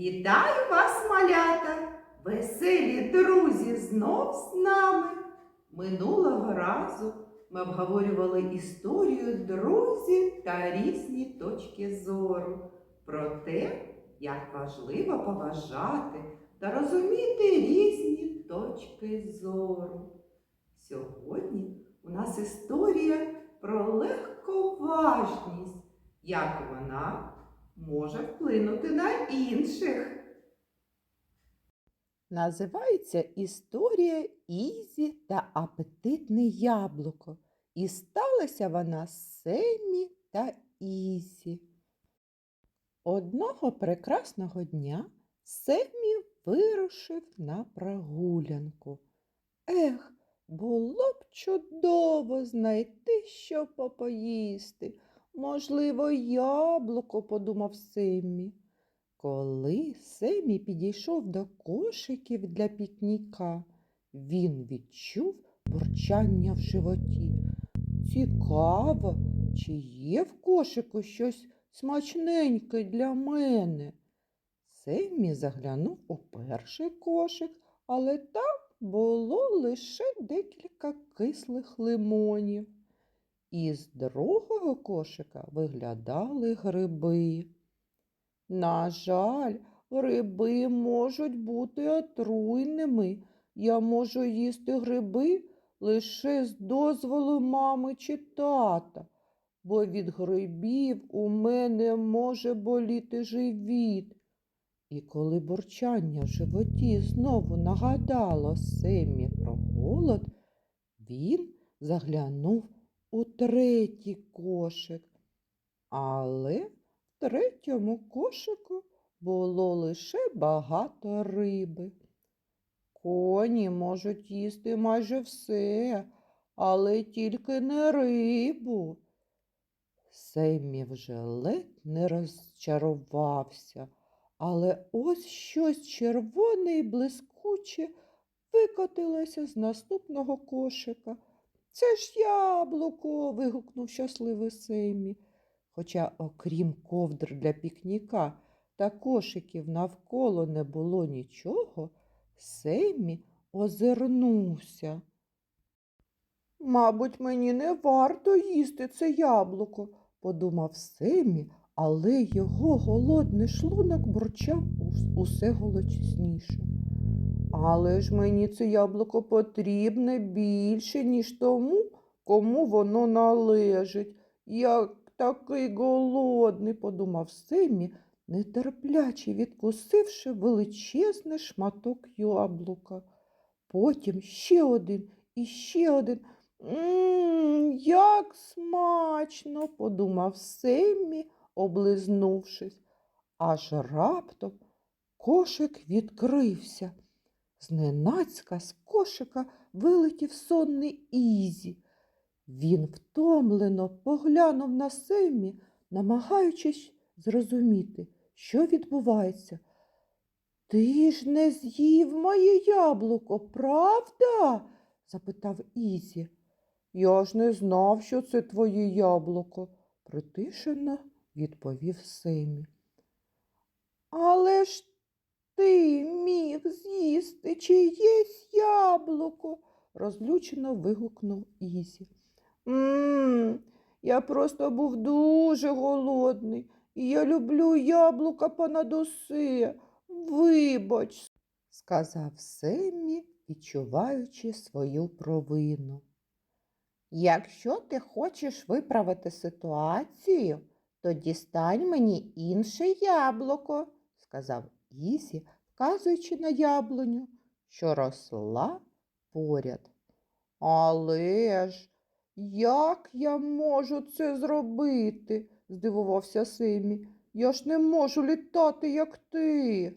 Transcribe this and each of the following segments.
Вітаю вас, малята! Веселі друзі знов з нами. Минулого разу ми обговорювали історію друзів та різні точки зору про те, як важливо поважати та розуміти різні точки зору. Сьогодні у нас історія про легковажність, як вона може вплинути на інших. Називається історія Ізі та апетитне яблуко. І сталася вона Семі та Ізі. Одного прекрасного дня Семі вирушив на прогулянку. Ех, було б чудово знайти, що попоїсти. Можливо, яблуко, подумав Семі. Коли Семі підійшов до кошиків для пікніка, він відчув бурчання в животі. Цікаво, чи є в кошику щось смачненьке для мене? Семі заглянув у перший кошик, але там було лише декілька кислих лимонів. Із другого кошика виглядали гриби. На жаль, гриби можуть бути отруйними. Я можу їсти гриби лише з дозволу мами чи тата, бо від грибів у мене може боліти живіт. І коли бурчання в животі знову нагадало Семі про голод, він заглянув у третій кошик. Але в третьому кошику було лише багато риби. Коні можуть їсти майже все, але тільки не рибу. Семі вже ледь не розчарувався, але ось щось червоне і блискуче викотилося з наступного кошика. Це ж яблуко. вигукнув щасливий Семі. Хоча, окрім ковдр для пікніка та кошиків навколо не було нічого, Семі озирнувся. Мабуть, мені не варто їсти це яблуко, подумав Семі, але його голодний шлунок бурчав усе голосніше. Але ж мені це яблуко потрібне більше, ніж тому, кому воно належить. Я такий голодний, подумав Семі, нетерпляче відкусивши величезний шматок яблука. Потім ще один і ще один. Мм, як смачно, подумав Семі, облизнувшись. Аж раптом кошик відкрився. Зненацька з кошика вилетів сонний Ізі. Він втомлено поглянув на Семі, намагаючись зрозуміти, що відбувається. Ти ж не з'їв моє яблуко, правда? запитав Ізі. Я ж не знав, що це твоє яблуко, притишено відповів Семі. Але ж ти міг з'їсти чиєсь яблуко, розлючено вигукнув Ізі. Мм, я просто був дуже голодний, і я люблю яблука понад усе. Вибач, сказав Семмі, відчуваючи свою провину. Якщо ти хочеш виправити ситуацію, то дістань мені інше яблуко, сказав Ізі, вказуючи на яблуню, що росла поряд. Але ж як я можу це зробити? здивувався Семі. Я ж не можу літати, як ти.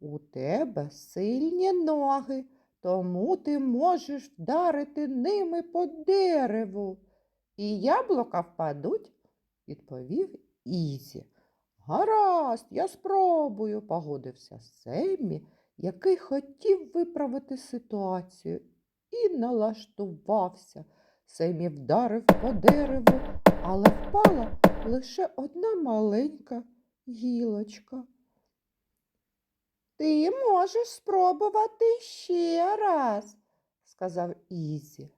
У тебе сильні ноги, тому ти можеш вдарити ними по дереву. І яблука впадуть, відповів Ізі. Гаразд, я спробую, погодився Семі, який хотів виправити ситуацію і налаштувався. Семі вдарив по дереву, але впала лише одна маленька гілочка. Ти можеш спробувати ще раз, сказав Ізі.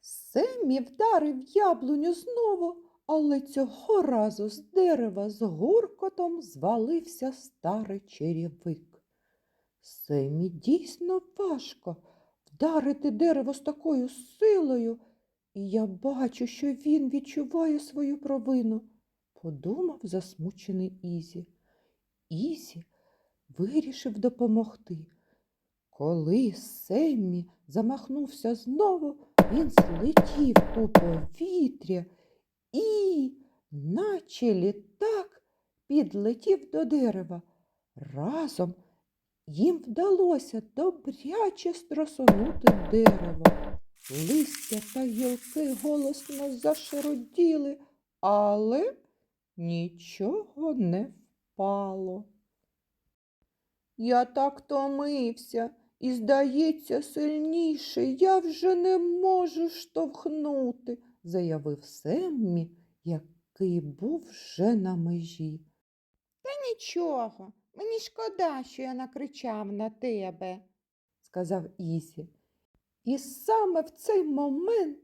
Семі вдарив яблуню знову, але цього разу з дерева з гуркотом звалився старий черевик. Семі дійсно важко вдарити дерево з такою силою, і я бачу, що він відчуває свою провину, подумав засмучений Ізі. Ізі вирішив допомогти. Коли Семмі замахнувся знову, він злетів у повітря і, наче літак, підлетів до дерева. Разом їм вдалося добряче стросонути дерево. Листя та гілки голосно зашаруділи, але нічого не впало. Я так томився і, здається, сильніше я вже не можу штовхнути, заявив Семмі, який був вже на межі. Та нічого, мені шкода, що я накричав на тебе, сказав Ісі. І саме в цей момент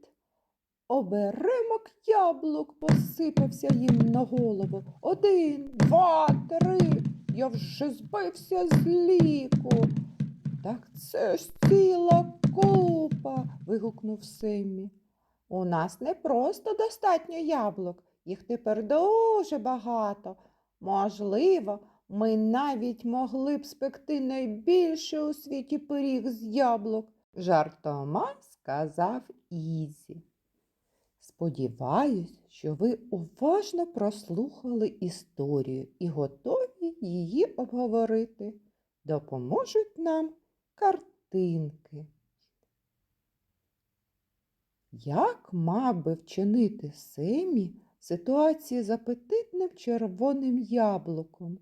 оберемок яблук посипався їм на голову. Один, два, три. Я вже збився з ліку. Так це ж ціла купа. вигукнув Семмі. У нас не просто достатньо яблук, їх тепер дуже багато. Можливо, ми навіть могли б спекти найбільше у світі пиріг з яблук, жартома сказав Ізі. Сподіваюсь, що ви уважно прослухали історію і готові її обговорити. Допоможуть нам картинки. Як мав би вчинити Семі в ситуації з апетитним червоним яблуком?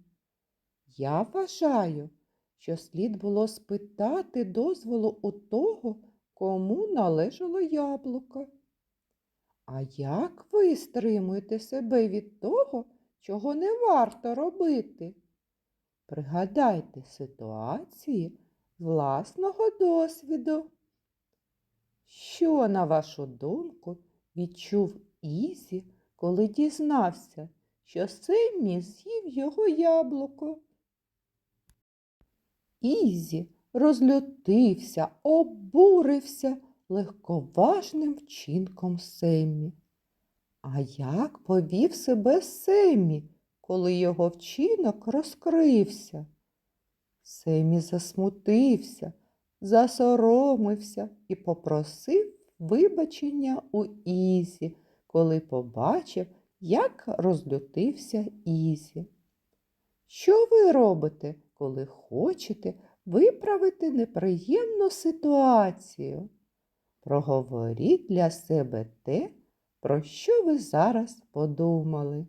Я вважаю, що слід було спитати дозволу у того, кому належало яблуко. А як ви стримуєте себе від того, чого не варто робити? Пригадайте ситуації власного досвіду. Що, на вашу думку, відчув Ізі, коли дізнався, що Семмі з'їв його яблуко? Ізі розлютився, обурився легковажним вчинком Семмі. А як повів себе Семмі, коли його вчинок розкрився? Семмі засмутився, засоромився і попросив вибачення у Ізі, коли побачив, як розлютився Ізі. Що ви робите, коли хочете виправити неприємну ситуацію? Проговоріть для себе те, про що ви зараз подумали.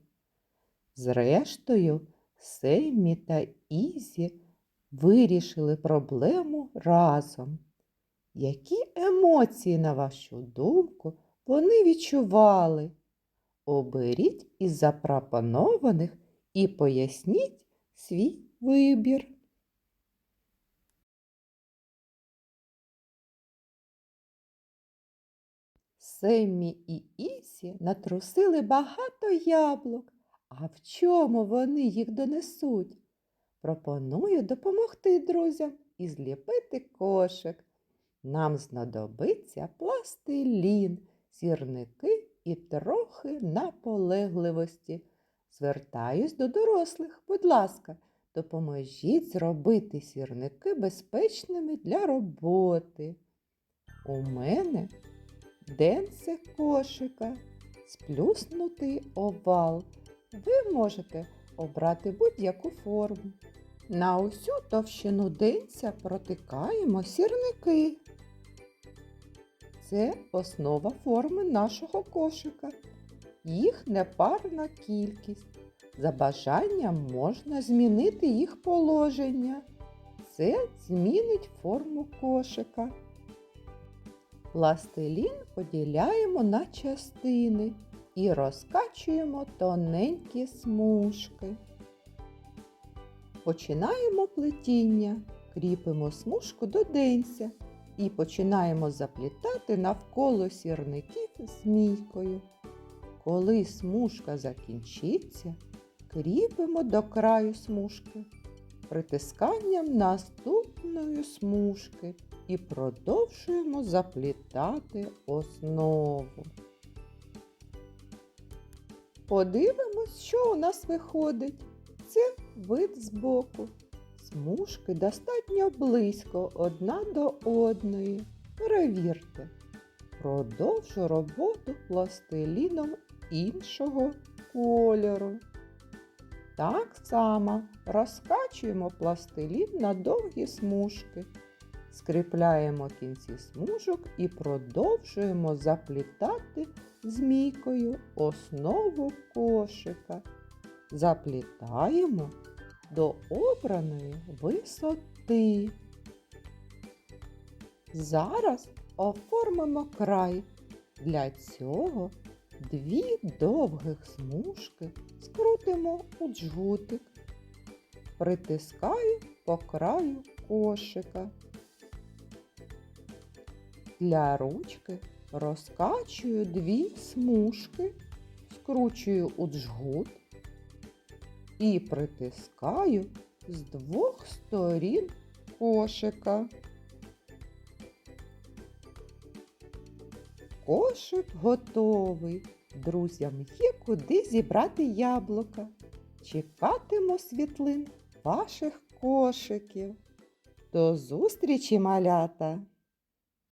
Зрештою, Семмі та Ізі вирішили проблему разом. Які емоції, на вашу думку, вони відчували? Оберіть із запропонованих і поясніть свій вибір. Семмі і Ісі натрусили багато яблук. А в чому вони їх донесуть? Пропоную допомогти друзям і зліпити кошик. Нам знадобиться пластилін, сірники і трохи наполегливості. Звертаюсь до дорослих, будь ласка, допоможіть зробити сірники безпечними для роботи. У мене денце кошика, сплюснутий овал. Ви можете обрати будь-яку форму. На усю товщину денця протикаємо сірники. Це основа форми нашого кошика. Їх непарна кількість. За бажанням можна змінити їх положення. Це змінить форму кошика. Пластилін поділяємо на частини і розкачуємо тоненькі смужки. Починаємо плетіння, кріпимо смужку до денця і починаємо заплітати навколо сірників змійкою. Коли смужка закінчиться, кріпимо до краю смужки притисканням наступної смужки і продовжуємо заплітати основу. Подивимось, що у нас виходить. Це вид збоку. Смужки достатньо близько одна до одної. Перевірте. Продовжу роботу пластиліном іншого кольору. Так само розкачуємо пластилін на довгі смужки, скріпляємо кінці смужок і продовжуємо заплітати змійкою основу кошика. Заплітаємо до обраної висоти. Зараз оформимо край. Для цього дві довгих смужки скрутимо у джгутик. Притискаю по краю кошика. Для ручки розкачую дві смужки, скручую у джгут і притискаю з двох сторін кошика. Кошик готовий. Друзям є куди зібрати яблука. Чекатиму світлин ваших кошиків. До зустрічі, малята!